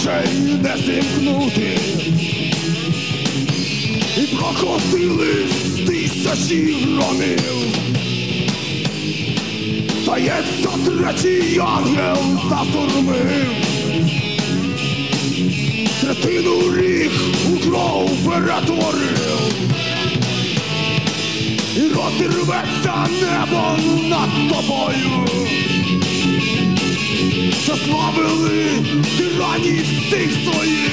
ще й не зімкнути. І прокотили тисячі ромів. Тається третій ангел затурмив. Третину ріг у кров перетворив. І розірветься небо над тобою славили тиранів всіх своїх.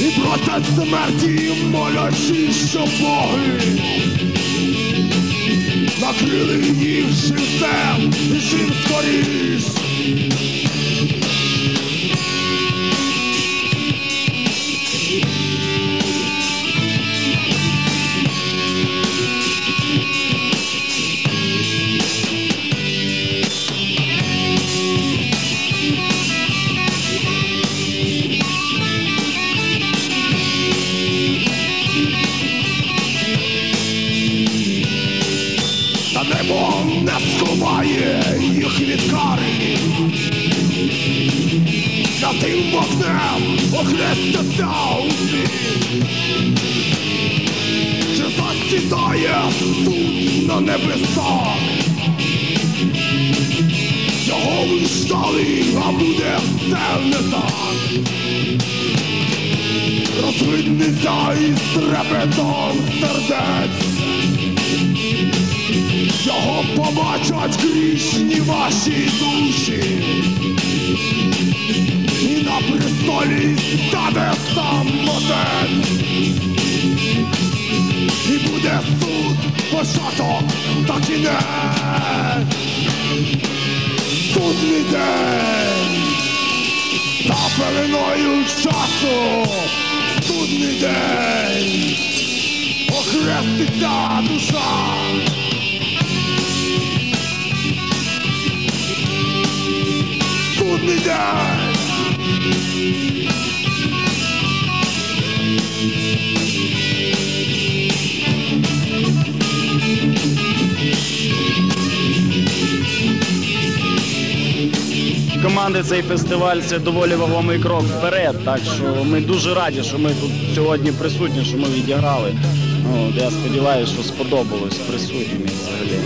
І проти смерті, молячи, що боги. Накрили їх живцем і жив скоріш Небо не сховає їх від кари Святим вогнем охрестяться усі. Чи засідає суд на небесах? Його вищали, а буде все не так. Розвиднеться із трепетом сердець його побачать грішні ваші душі, і на престолі стане сам отець, і буде суд, початок та кінець. Судний день. За пеленою часу, команди цей фестиваль це доволі вагомий крок вперед. Так що ми дуже раді, що ми тут сьогодні присутні, що ми відіграли. Ну, я сподіваюся, що сподобалось присутнім взагалі.